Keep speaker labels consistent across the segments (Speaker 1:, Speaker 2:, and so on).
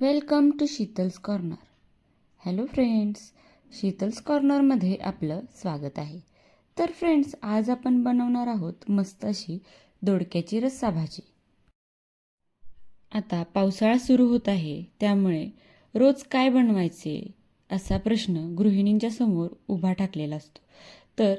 Speaker 1: Welcome to Sheetal's corner. Hello friends Sheetal's कॉर्नरमध्ये आपलं स्वागत आहे. तर फ्रेंड्स आज आपण बनवणार आहोत मस्त अशी दोडक्याची रस्सा भाजी. आता पावसाळा सुरू होत आहे त्यामुळे रोज काय बनवायचे असा प्रश्न गृहिणींच्या समोर उभा टाकलेला असतो. तर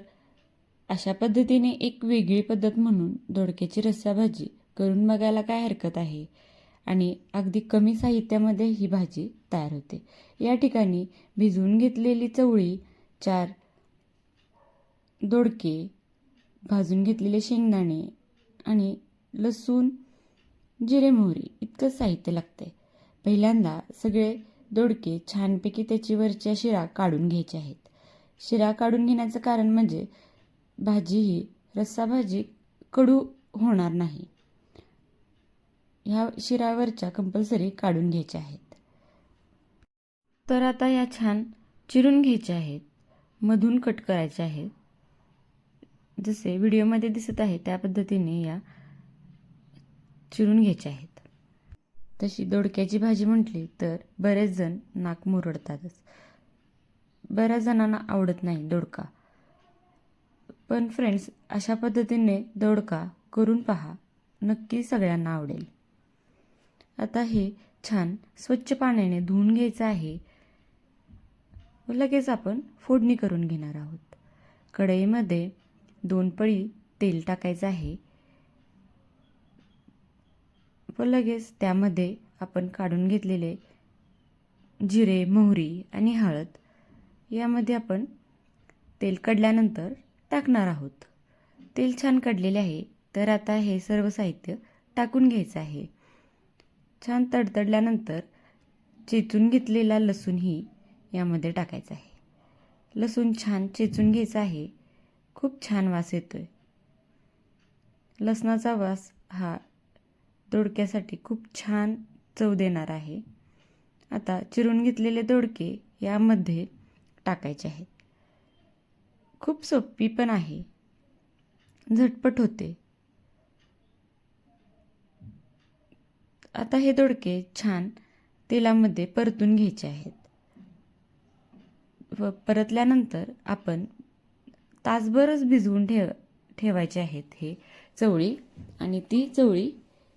Speaker 1: अशा पद्धतीने एक वेगळी पद्धत म्हणून दोडक्याची रस्सा भाजी करून बघायला काय हरकत आहे आणि अगदी कमी साहित्यामध्ये ही भाजी तयार होते. या ठिकाणी भिजवून घेतलेली चवळी चार दोडके भाजून घेतलेले शेंगदाणे आणि लसूण जिरे मोहरी इतकं साहित्य लागतं पहिल्यांदा सगळे दोडके छानपैकी त्याची वरच्या शिरा काढून घ्यायचे आहेत. शिरा काढून घेण्याचं कारण म्हणजे भाजी ही रस्सा भाजी कडू होणार नाही. ह्या शिरावरच्या कंपल्सरी काढून घ्यायच्या आहेत. तर आता या छान चिरून घ्यायच्या आहेत. मधून कट करायच्या आहेत. जसे व्हिडिओमध्ये दिसत आहे त्या पद्धतीने या चिरून घ्यायच्या आहेत. तशी दोडक्याची भाजी म्हटली तर बरेच जण नाक मुरडतातच. बऱ्याच जणांना आवडत नाही दोडका. पण फ्रेंड्स अशा पद्धतीने दोडका करून पहा. नक्की सगळ्यांना आवडेल. आता हे छान स्वच्छ पाण्याने धुवून घ्यायचं आहे. व लगेच आपण फोडणी करून घेणार आहोत. कढईमध्ये दोन पळी तेल टाकायचं आहे. व लगेच त्यामध्ये आपण काढून घेतलेले जिरे मोहरी आणि हळद यामध्ये आपण तेल कडल्यानंतर टाकणार आहोत. तेल छान कडलेले आहे. तर आता हे सर्व साहित्य टाकून घ्यायचं आहे. छान तडतडल्यानंतर चेचून घेतलेला लसूणही यामध्ये टाकायचा आहे. लसूण छान चेचून घ्यायचा आहे. खूप छान वास येतो आहे लसणाचा वास हा दोडक्यासाठी खूप छान चव देणार आहे. आता चिरून घेतलेले दोडके यामध्ये टाकायचे आहेत. खूप सोपी पण आहे. झटपट होते. आता हे दोडके छान तेलामध्ये परतून घ्यायचे आहेत. व परतल्यानंतर आपण तासभरच भिजवून ठेव ठेवायचे आहेत हे चवळी आणि ती चवळी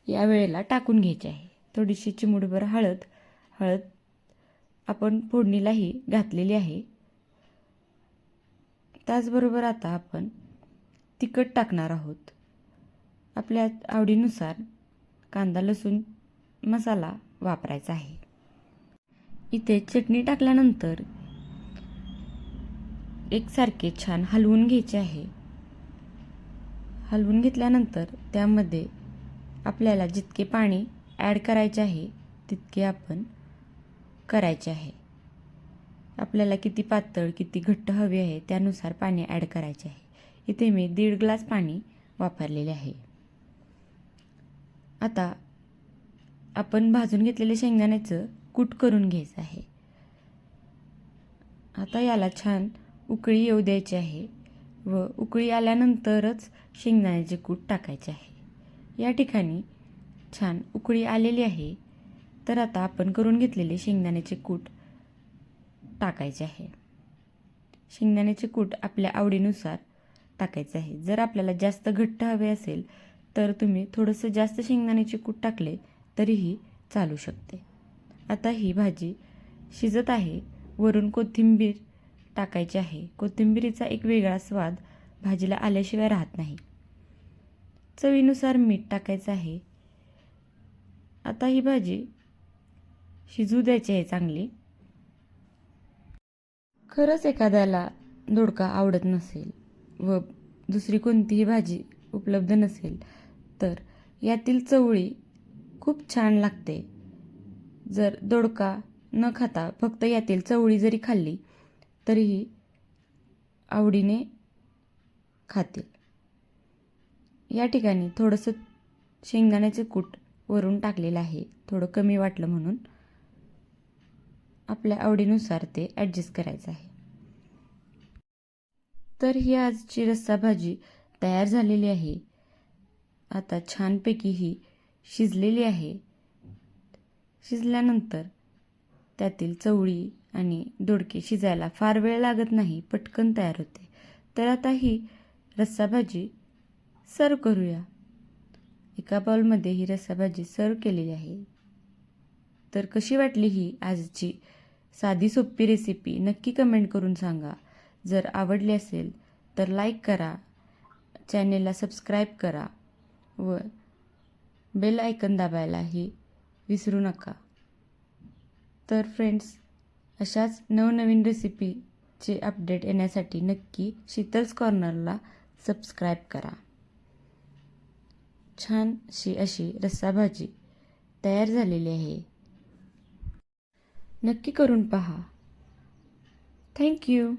Speaker 1: या वेळेला टाकून घ्यायची आहे. थोडीशी चिमुडभर हळद हळद आपण फोडणीलाही घातलेली आहे. त्याचबरोबर आता आपण तिखट टाकणार आहोत. आपल्या आवडीनुसार कांदा लसूण मसाला वापरायचा आहे. इथे चटणी टाकल्यानंतर एकसारखे छान हलवून घ्यायचे आहे. हलवून घेतल्यानंतर त्यामध्ये आपल्याला जितके पाणी ॲड करायचे आहे तितके आपण करायचे आहे. आपल्याला किती पातळ किती घट्ट हवे आहे त्यानुसार पाणी ॲड करायचे आहे. इथे मी दीड ग्लास पाणी वापरलेले आहे. आता आपण भाजून घेतलेले शेंगदाण्याचं कूट करून घ्यायचं आहे. आता याला छान उकळी येऊ द्यायची आहे व उकळी आल्यानंतरच शेंगदाण्याचे कूट टाकायचे आहे. या ठिकाणी छान उकळी आलेली आहे. तर आता आपण करून घेतलेले शेंगदाण्याचे कूट टाकायचे आहे. शेंगदाण्याचे कूट आपल्या आवडीनुसार टाकायचे आहे. जर आपल्याला जास्त घट्ट हवे असेल तर तुम्ही थोडंसं जास्त शेंगदाण्याचे कूट टाकले तरीही चालू शकते. आता ही भाजी शिजत आहे. वरून कोथिंबीर टाकायची आहे. कोथिंबीरीचा एक वेगळा स्वाद भाजीला आल्याशिवाय राहत नाही. चवीनुसार मीठ टाकायचं आहे. आता ही भाजी शिजू द्यायची आहे चांगली. खरंच एखाद्याला दोडका आवडत नसेल व दुसरी कोणतीही भाजी उपलब्ध नसेल तर यातील चवळी खूप छान लागते. जर दोडका न खाता फक्त यातील चवळी जरी खाल्ली तरीही आवडीने खातील. या ठिकाणी थोडंसं शेंगदाण्याचे कूट वरून टाकलेलं आहे. थोडं कमी वाटलं म्हणून आपल्या आवडीनुसार ते ॲडजस्ट करायचं आहे. तर ही आजची रस्सा भाजी तयार झालेली आहे. आता छानपैकी ही शिजलेली आहे. शिजल्यानंतर त्यातील चवळी आणि दोडके शिजायला फार वेळ लागत नाही पटकन तयार होते. तर आता ही रस्साभाजी सर्व करूया. एका बाउलमध्ये ही रस्साभाजी सर्व केलेली आहे. तर कशी वाटली ही आजची साधी सोपी रेसिपी नक्की कमेंट करून सांगा. जर आवडली असेल तर लाईक करा. चॅनेलला सबस्क्राईब करा व बेल आयकन दाबायलाही विसरू नका. तर फ्रेंड्स अशाच नवनवीन रेसिपीचे अपडेट येण्यासाठी नक्की शीतल्स कॉर्नरला सबस्क्राईब करा. छानशी अशी रस्साभाजी तयार झालेली आहे. नक्की करून पहा. थँक्यू